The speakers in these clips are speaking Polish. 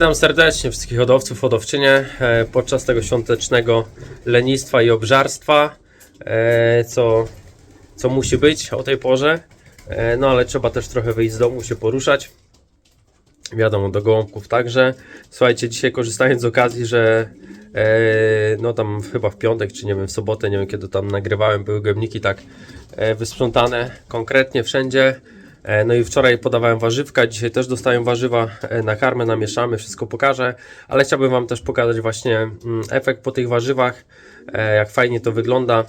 Witam serdecznie wszystkich hodowców, hodowczynie e, podczas tego świątecznego lenistwa i obżarstwa, e, co, co musi być o tej porze. E, no ale trzeba też trochę wyjść z domu, się poruszać. Wiadomo, do gołąbków także. Słuchajcie, dzisiaj korzystając z okazji, że no tam chyba w piątek, czy nie wiem, w sobotę, nie wiem kiedy tam nagrywałem, były gębniki tak wysprzątane konkretnie wszędzie. E, No i wczoraj podawałem warzywka, dzisiaj też dostaję warzywa e, na karmę, namieszamy, wszystko pokażę, ale chciałbym Wam też pokazać właśnie mm, efekt po tych warzywach, e, jak fajnie to wygląda,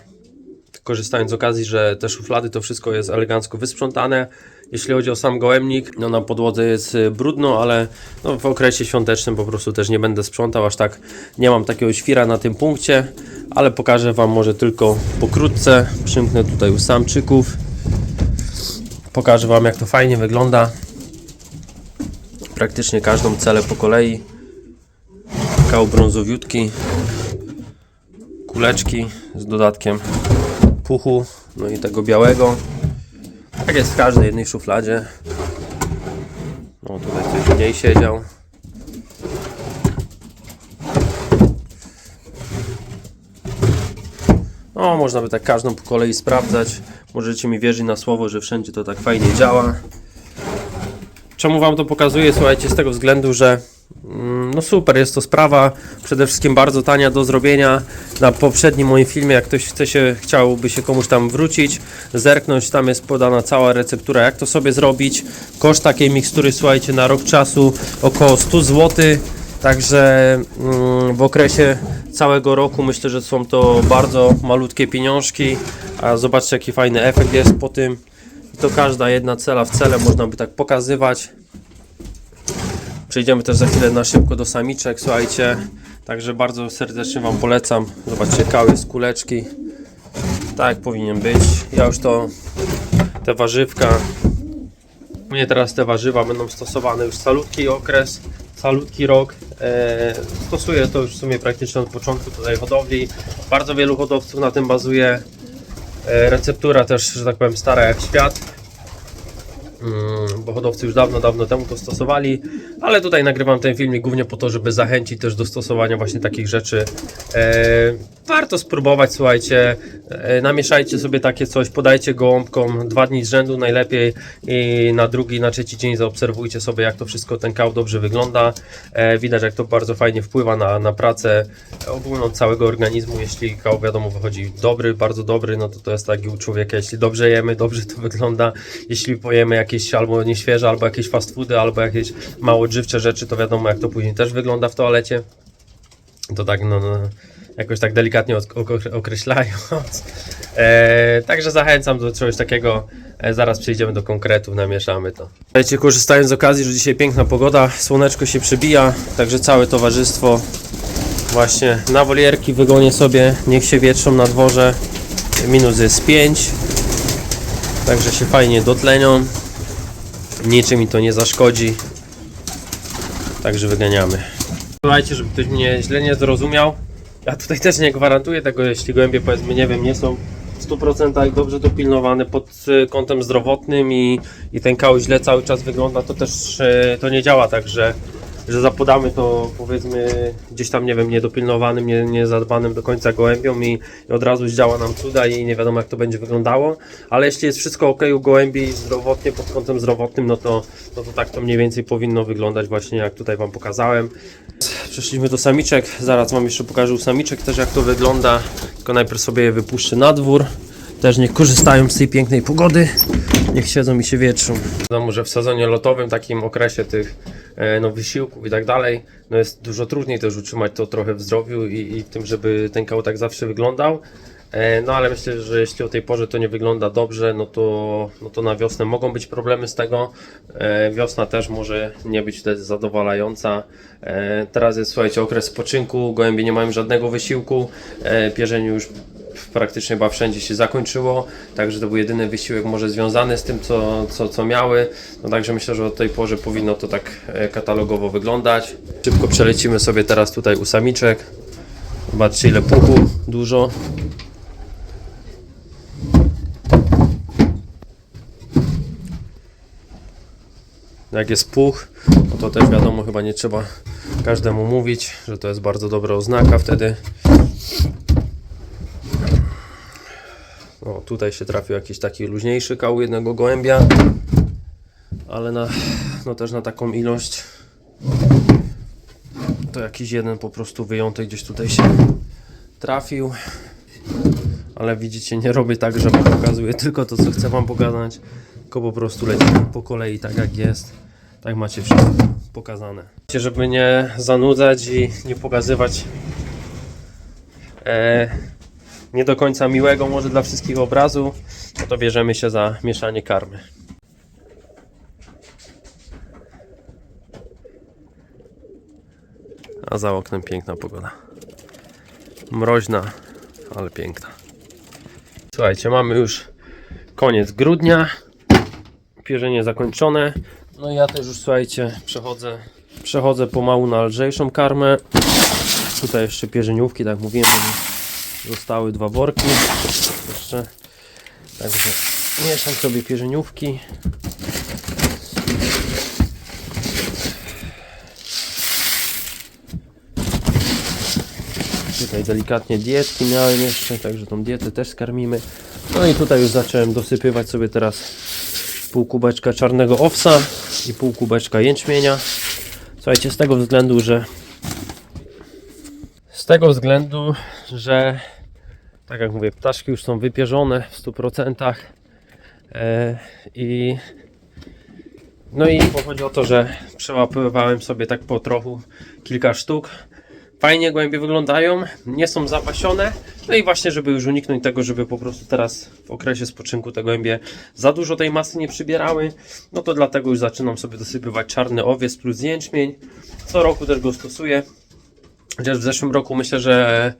korzystając z okazji, że te szuflady, to wszystko jest elegancko wysprzątane. Jeśli chodzi o sam gołębnik, no na podłodze jest brudno, ale no w okresie świątecznym po prostu też nie będę sprzątał, aż tak nie mam takiego świra na tym punkcie, ale pokażę Wam może tylko pokrótce. Przymknę tutaj u samczyków. Pokażę Wam jak to fajnie wygląda. Praktycznie każdą celę po kolei. Kał brązowiutki. Kuleczki z dodatkiem puchu, no i tego białego. Tak jest w każdej jednej szufladzie. No tutaj ktoś mniej siedział. No, można by tak każdą po kolei sprawdzać. Możecie mi wierzyć na słowo, że wszędzie to tak fajnie działa. Czemu Wam to pokazuję? Słuchajcie, z tego względu, że mm, no super, jest to sprawa przede wszystkim bardzo tania do zrobienia. Na poprzednim moim filmie, jak ktoś chce się, chciałby się komuś tam wrócić, zerknąć, tam jest podana cała receptura, jak to sobie zrobić. Koszt takiej mikstury, słuchajcie, na rok czasu około 100 zł. Także mm, w okresie całego roku myślę, że są to bardzo malutkie pieniążki. A zobaczcie, jaki fajny efekt jest po tym. I to każda jedna cela w cele można by tak pokazywać. Przejdziemy też za chwilę na szybko do samiczek, słuchajcie. Także bardzo serdecznie Wam polecam. Zobaczcie, kały z kuleczki. Tak powinien być. Ja już to, te warzywka. U mnie teraz te warzywa będą stosowane już salutki okres, salutki rok. E, stosuję to już w sumie praktycznie od początku tutaj hodowli. Bardzo wielu hodowców na tym bazuje. E, receptura też, że tak powiem, stara jak świat. Mm, bo hodowcy już dawno, dawno temu to stosowali, ale tutaj nagrywam ten filmik głównie po to, żeby zachęcić też do stosowania właśnie takich rzeczy. Warto spróbować, słuchajcie, e, namieszajcie sobie takie coś, podajcie gołąbkom dwa dni z rzędu najlepiej i na drugi, na trzeci dzień zaobserwujcie sobie, jak to wszystko, ten kał dobrze wygląda. E, widać, jak to bardzo fajnie wpływa na, na pracę ogólną całego organizmu. Jeśli kał, wiadomo, wychodzi dobry, bardzo dobry, no to to jest tak jak u człowieka, jeśli dobrze jemy, dobrze to wygląda. Jeśli pojemy jakieś albo nieświeże, albo jakieś fast foody, albo jakieś mało odżywcze rzeczy, to wiadomo, jak to później też wygląda w toalecie. To tak, no, no jakoś tak delikatnie określając. E, także zachęcam do czegoś takiego. E, zaraz przejdziemy do konkretów, namieszamy to. Słuchajcie, korzystając z okazji, że dzisiaj piękna pogoda, słoneczko się przebija, także całe towarzystwo właśnie na wolierki wygonię sobie, niech się wietrzą na dworze. Minus jest 5, także się fajnie dotlenią. Niczym mi to nie zaszkodzi. Także wyganiamy. Słuchajcie, żeby ktoś mnie źle nie zrozumiał. Ja tutaj też nie gwarantuję tego, jeśli gołębie powiedzmy, nie wiem, nie są w 100% dobrze dopilnowane pod y, kątem zdrowotnym i, i ten kał źle cały czas wygląda, to też y, to nie działa tak, że, że zapodamy to powiedzmy gdzieś tam, nie wiem, niedopilnowanym, nie, niezadbanym do końca gołębiom i, i od razu działa nam cuda i nie wiadomo jak to będzie wyglądało, ale jeśli jest wszystko ok u gołębi zdrowotnie, pod kątem zdrowotnym, no to, no to tak to mniej więcej powinno wyglądać właśnie jak tutaj Wam pokazałem. Przeszliśmy do samiczek, zaraz Wam jeszcze pokażę u samiczek też jak to wygląda, tylko najpierw sobie je wypuszczę na dwór. Też niech korzystają z tej pięknej pogody, niech siedzą i się wietrzą. Wiadomo, że w sezonie lotowym, takim okresie tych e, no, wysiłków i tak dalej, no jest dużo trudniej też utrzymać to trochę w zdrowiu i, i tym, żeby ten kał tak zawsze wyglądał. E, No ale myślę, że jeśli o tej porze to nie wygląda dobrze, no to, no to na wiosnę mogą być problemy z tego. E, Wiosna też może nie być wtedy zadowalająca. Teraz jest, słuchajcie, okres spoczynku, gołębie nie mają żadnego wysiłku, pierzenie już praktycznie chyba wszędzie się zakończyło, także to był jedyny wysiłek może związany z tym, co, co, co miały. No także myślę, że o tej porze powinno to tak e, katalogowo wyglądać. Szybko przelecimy sobie teraz tutaj u samiczek. Zobaczcie ile puchu, dużo. Jak jest puch, no to też wiadomo, chyba nie trzeba każdemu mówić, że to jest bardzo dobra oznaka wtedy. O, tutaj się trafił jakiś taki luźniejszy kał jednego gołębia, ale na, no też na taką ilość to jakiś jeden po prostu wyjątek gdzieś tutaj się trafił. Ale widzicie, nie robię tak, że pokazuję tylko to, co chcę wam pokazać, tylko po prostu lecimy po kolei tak jak jest. Tak macie wszystko pokazane. Żeby nie zanudzać i nie pokazywać e, nie do końca miłego może dla wszystkich obrazu, no to bierzemy się za mieszanie karmy. A za oknem piękna pogoda. Mroźna, ale piękna. Słuchajcie, mamy już koniec grudnia. Pierzenie zakończone. No i ja też już słuchajcie, przechodzę, przechodzę pomału na lżejszą karmę. Tutaj jeszcze pierzeniówki, tak mówiłem, zostały dwa worki. Jeszcze. Także mieszam sobie pierzeniówki. Tutaj delikatnie dietki miałem jeszcze, także tą dietę też skarmimy. No i tutaj już zacząłem dosypywać sobie teraz pół kubeczka czarnego owsa i pół kubeczka jęczmienia. Słuchajcie, z tego względu, że z tego względu, że tak jak mówię, ptaszki już są wypierzone w 100% e, i no i chodzi o to, że przełapywałem sobie tak po trochu kilka sztuk. Fajnie głębie wyglądają, nie są zapasione. No i właśnie, żeby już uniknąć tego, żeby po prostu teraz w okresie spoczynku te gołębie za dużo tej masy nie przybierały, no to dlatego już zaczynam sobie dosypywać czarny owiec plus jęczmień. Co roku też go stosuję. Chociaż w zeszłym roku myślę, że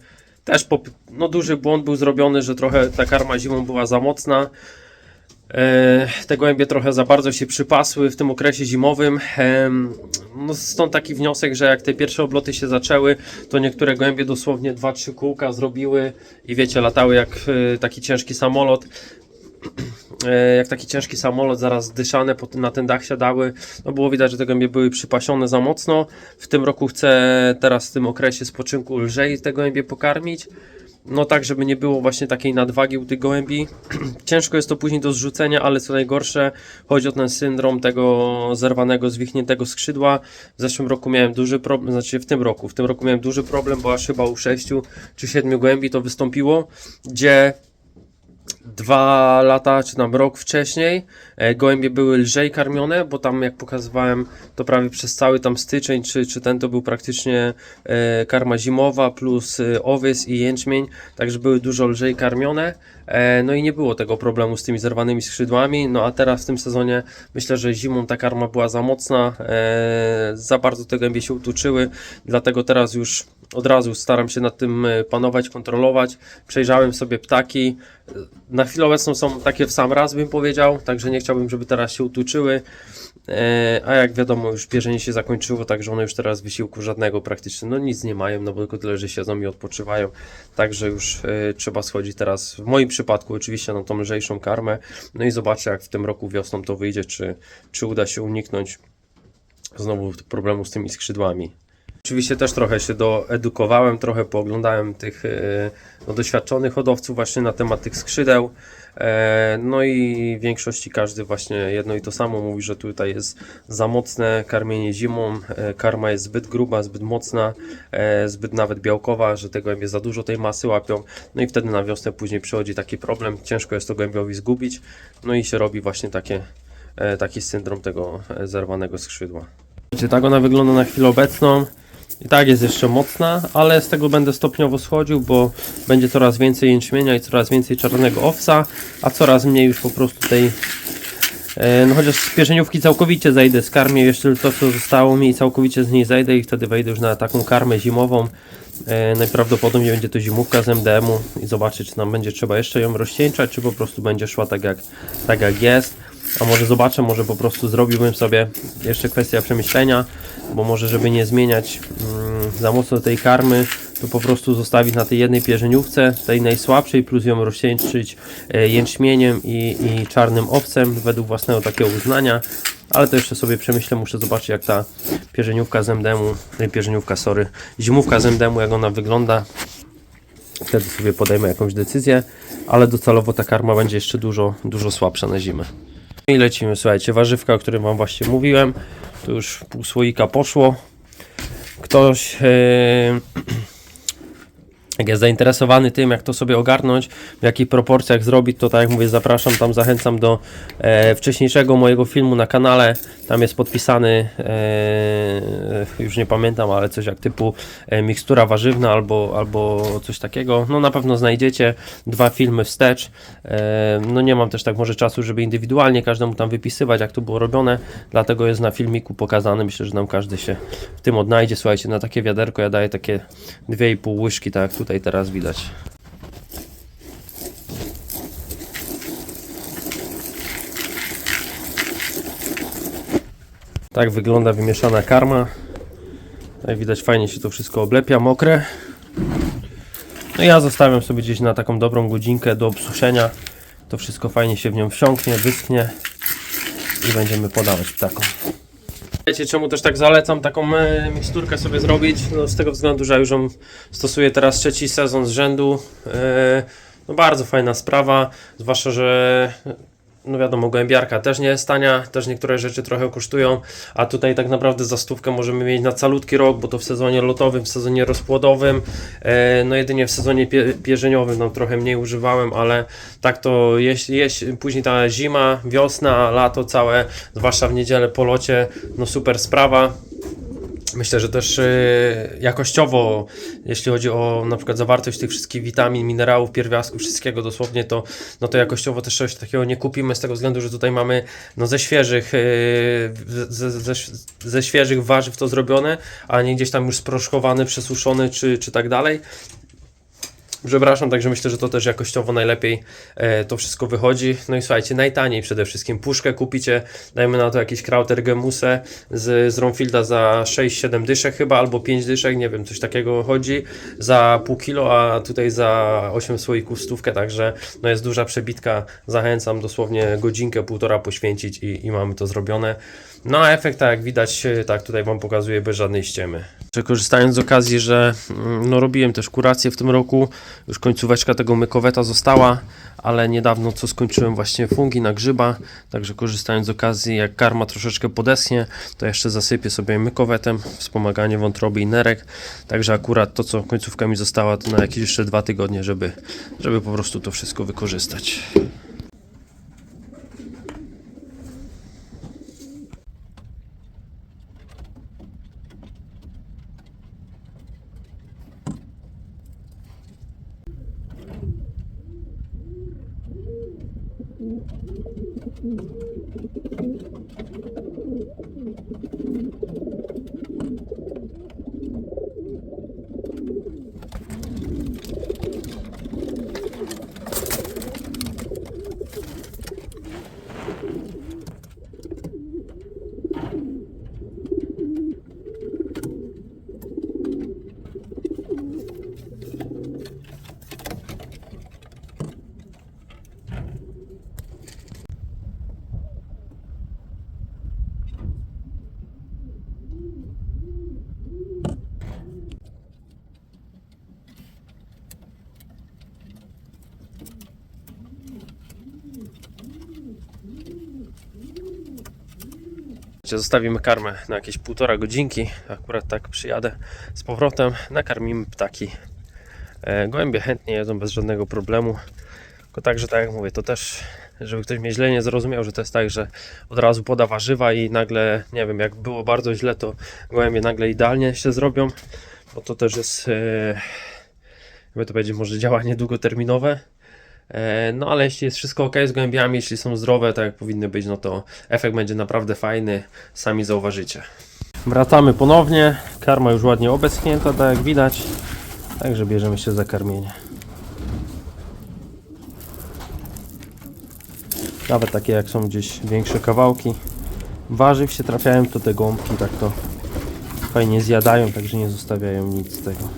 też po, no duży błąd był zrobiony, że trochę ta karma zimą była za mocna. E, Te gołębie trochę za bardzo się przypasły w tym okresie zimowym. Em, No stąd taki wniosek, że jak te pierwsze obloty się zaczęły, to niektóre gołębie dosłownie 2-3 kółka zrobiły i wiecie, latały jak e, taki ciężki samolot. E, Jak taki ciężki samolot, zaraz dyszane na ten dach siadały. No było widać, że te gołębie były przypasione za mocno. W tym roku chcę teraz w tym okresie spoczynku lżej te gołębie pokarmić. No tak, żeby nie było właśnie takiej nadwagi u tych gołębi. Ciężko jest to później do zrzucenia, ale co najgorsze, chodzi o ten syndrom tego zerwanego, zwichniętego skrzydła. W zeszłym roku miałem duży problem, znaczy w tym roku, w tym roku miałem duży problem, bo aż chyba u 6 czy 7 gołębi to wystąpiło, gdzie dwa lata, czy tam rok wcześniej e, gołębie były lżej karmione, bo tam jak pokazywałem, to prawie przez cały tam styczeń, czy, czy ten to był praktycznie e, karma zimowa plus e, owiec i jęczmień, także były dużo lżej karmione. No i nie było tego problemu z tymi zerwanymi skrzydłami. No a teraz w tym sezonie myślę, że zimą ta karma była za mocna, za bardzo te gębie się utuczyły, dlatego teraz już od razu staram się nad tym panować, kontrolować. Przejrzałem sobie ptaki. Na chwilę obecną są takie w sam raz, bym powiedział, także nie chciałbym, żeby teraz się utuczyły. E, A jak wiadomo, już pierzenie się zakończyło, także one już teraz wysiłku żadnego praktycznie, no nic nie mają, no bo tylko tyle, że siedzą i odpoczywają. Także już e, trzeba schodzić teraz, w moim przypadku oczywiście, na tą lżejszą karmę. No i zobaczę, jak w tym roku wiosną to wyjdzie, czy, czy uda się uniknąć znowu problemu z tymi skrzydłami. Oczywiście też trochę się doedukowałem, trochę pooglądałem tych e, no, doświadczonych hodowców właśnie na temat tych skrzydeł. E, No i w większości każdy właśnie jedno i to samo mówi, że tutaj jest za mocne karmienie zimą, e, karma jest zbyt gruba, zbyt mocna, zbyt nawet białkowa, że te gołębie za dużo tej masy łapią. No i wtedy na wiosnę później przychodzi taki problem, ciężko jest to gołębiowi zgubić, no i się robi właśnie takie, taki syndrom tego zerwanego skrzydła. Wiecie, tak ona wygląda na chwilę obecną. I tak jest jeszcze mocna, ale z tego będę stopniowo schodził, bo będzie coraz więcej jęczmienia i coraz więcej czarnego owsa, a coraz mniej już po prostu tej. E, no chociaż z pierzeniówki całkowicie zejdę, skarmię jeszcze to co zostało mi i całkowicie z niej zejdę i wtedy wejdę już na taką karmę zimową. E, najprawdopodobniej będzie to zimówka z MDM-u i zobaczyć czy nam będzie trzeba jeszcze ją rozcieńczać, czy po prostu będzie szła tak jak, tak jak jest. A może zobaczę, może po prostu zrobiłbym sobie jeszcze kwestia przemyślenia, bo może żeby nie zmieniać mm, za mocno tej karmy, to po prostu zostawić na tej jednej pierzeniówce, tej najsłabszej, plus ją rozcieńczyć e, jęczmieniem i, i czarnym owcem według własnego takiego uznania. ale to jeszcze sobie przemyślę, muszę zobaczyć jak ta pierzeniówka z MDM-u, nie pierzeniówka, sorry, zimówka z MDM-u, jak ona wygląda. Wtedy sobie podejmę jakąś decyzję, ale docelowo ta karma będzie jeszcze dużo, dużo słabsza na zimę. I lecimy, słuchajcie, warzywka, o którym Wam właśnie mówiłem, tu już pół słoika poszło. Ktoś... Yy jak jest zainteresowany tym, jak to sobie ogarnąć, w jakich proporcjach zrobić, to tak jak mówię, zapraszam tam, zachęcam do e, wcześniejszego mojego filmu na kanale. Tam jest podpisany, e, już nie pamiętam, ale coś jak typu e, mikstura warzywna albo, albo coś takiego. No na pewno znajdziecie dwa filmy wstecz. E, no nie mam też tak może czasu, żeby indywidualnie każdemu tam wypisywać, jak to było robione, dlatego jest na filmiku pokazane. Myślę, że nam każdy się w tym odnajdzie. Słuchajcie, na takie wiaderko ja daję takie 2,5 łyżki, tak jak tutaj teraz widać. Tak wygląda wymieszana karma. Jak widać fajnie się to wszystko oblepia, mokre. No ja zostawiam sobie gdzieś na taką dobrą godzinkę do obsuszenia. To wszystko fajnie się w nią wsiąknie, wyschnie i będziemy podawać ptakom. Wiecie czemu też tak zalecam taką e, miksturkę sobie zrobić? No z tego względu, że już ją stosuję teraz trzeci sezon z rzędu. E, no bardzo fajna sprawa, zwłaszcza, że no wiadomo, gołębiarka też nie jest tania, też niektóre rzeczy trochę kosztują, a tutaj tak naprawdę za stówkę możemy mieć na calutki rok, bo to w sezonie lotowym, w sezonie rozpłodowym, e, no jedynie w sezonie pie, pierzeniowym no trochę mniej używałem, ale tak to jeść, jeść, później ta zima, wiosna, lato całe, zwłaszcza w niedzielę po locie, no super sprawa. Myślę, że też y, jakościowo, jeśli chodzi o na przykład zawartość tych wszystkich witamin, minerałów, pierwiastków, wszystkiego dosłownie, to, no to jakościowo też coś takiego nie kupimy z tego względu, że tutaj mamy no, ze świeżych y, ze, ze, ze świeżych warzyw to zrobione, a nie gdzieś tam już sproszkowany, przesuszony czy, czy tak dalej. Przepraszam, także myślę, że to też jakościowo najlepiej e, to wszystko wychodzi. No i słuchajcie, najtaniej przede wszystkim puszkę kupicie, dajmy na to jakiś Krauter Gemuse z, z Romfielda za 6-7 dyszek chyba, albo 5 dyszek, nie wiem, coś takiego chodzi, za pół kilo, a tutaj za 8 słoików stówkę, także no jest duża przebitka, zachęcam dosłownie godzinkę, półtora poświęcić i, i mamy to zrobione. No a efekt, tak jak widać, e, tak tutaj Wam pokazuję bez żadnej ściemy. Korzystając z okazji, że mm, no, robiłem też kurację w tym roku, już końcóweczka tego mykoweta została, ale niedawno co skończyłem właśnie fungi na grzyba, także korzystając z okazji, jak karma troszeczkę podeschnie, to jeszcze zasypię sobie mykowetem, wspomaganie wątroby i nerek, także akurat to co końcówka mi została to na jakieś jeszcze dwa tygodnie, żeby, żeby po prostu to wszystko wykorzystać. うん。Słuchajcie, Zostawimy karmę na jakieś półtora godzinki. Akurat tak przyjadę z powrotem. Nakarmimy ptaki. E, gołębie chętnie jedzą bez żadnego problemu. Tylko także, tak jak mówię, to też, żeby ktoś mnie źle nie zrozumiał, że to jest tak, że od razu poda warzywa i nagle, nie wiem, jak było bardzo źle, to gołębie nagle idealnie się zrobią. Bo to też jest, e, jakby to powiedzieć, może działanie długoterminowe. E, No ale jeśli jest wszystko ok z gołębiami, jeśli są zdrowe, tak jak powinny być, no to efekt będzie naprawdę fajny, sami zauważycie. Wracamy ponownie, karma już ładnie obeschnięta, tak jak widać, także bierzemy się za karmienie. Nawet takie jak są gdzieś większe kawałki warzyw się trafiają, to te gąbki tak to fajnie zjadają, także nie zostawiają nic z tego.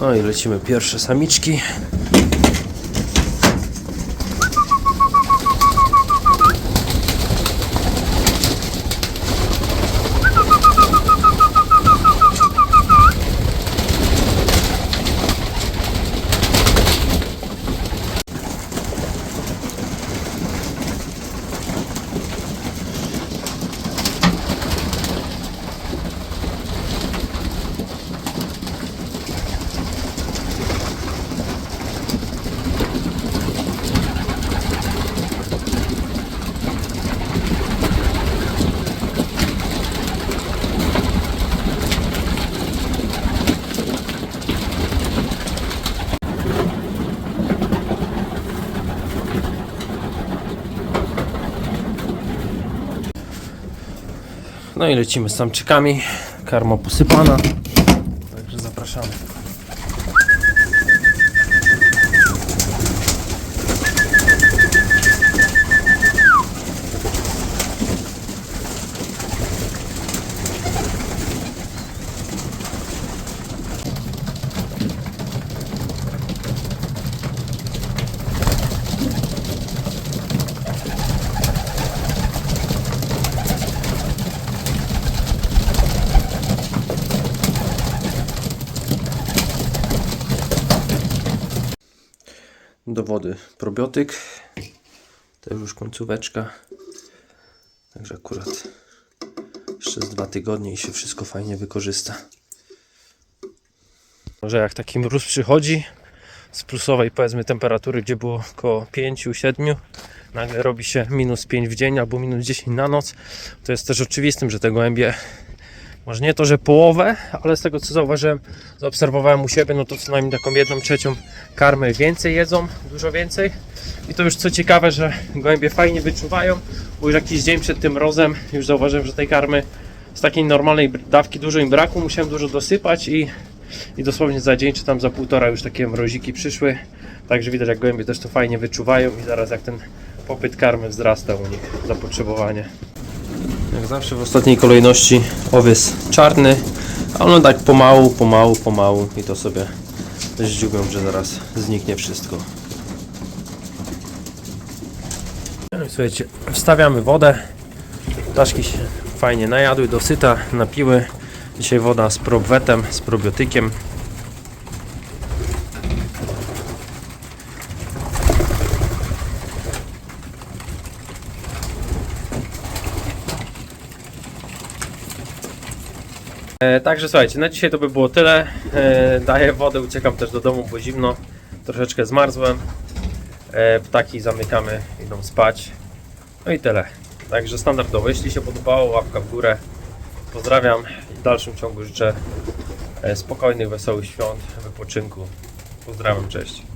No i lecimy pierwsze samiczki. No i lecimy z samczykami. Karma posypana. Także zapraszamy. Do wody probiotyk. To już końcóweczka. Także akurat jeszcze z dwa tygodnie i się wszystko fajnie wykorzysta. Może jak taki mróz przychodzi z plusowej powiedzmy temperatury, gdzie było około 5-7, nagle robi się minus 5 w dzień albo minus 10 na noc, to jest też oczywistym, że te gołębie może nie to, że połowę, ale z tego co zauważyłem, zaobserwowałem u siebie, no to co najmniej taką jedną trzecią karmy więcej jedzą, dużo więcej. I to już co ciekawe, że gołębie fajnie wyczuwają, bo już jakiś dzień przed tym mrozem już zauważyłem, że tej karmy z takiej normalnej dawki dużo im braku, musiałem dużo dosypać i, i dosłownie za dzień czy tam za półtora już takie mroziki przyszły. Także widać jak gołębie też to fajnie wyczuwają i zaraz jak ten popyt karmy wzrasta u nich, zapotrzebowanie. Jak zawsze w ostatniej kolejności owiec czarny, a on tak pomału, pomału, pomału i to sobie zdziubią, że zaraz zniknie wszystko. No słuchajcie, wstawiamy wodę. Ptaszki się fajnie najadły, dosyta, napiły. Dzisiaj woda z probwetem, z probiotykiem. E, także słuchajcie, na dzisiaj to by było tyle. E, daję wodę, uciekam też do domu, bo zimno. Troszeczkę zmarzłem. E, ptaki zamykamy, idą spać. No i tyle. Także standardowo. Jeśli się podobało, łapka w górę. Pozdrawiam i w dalszym ciągu życzę spokojnych, wesołych świąt, wypoczynku. Pozdrawiam, cześć.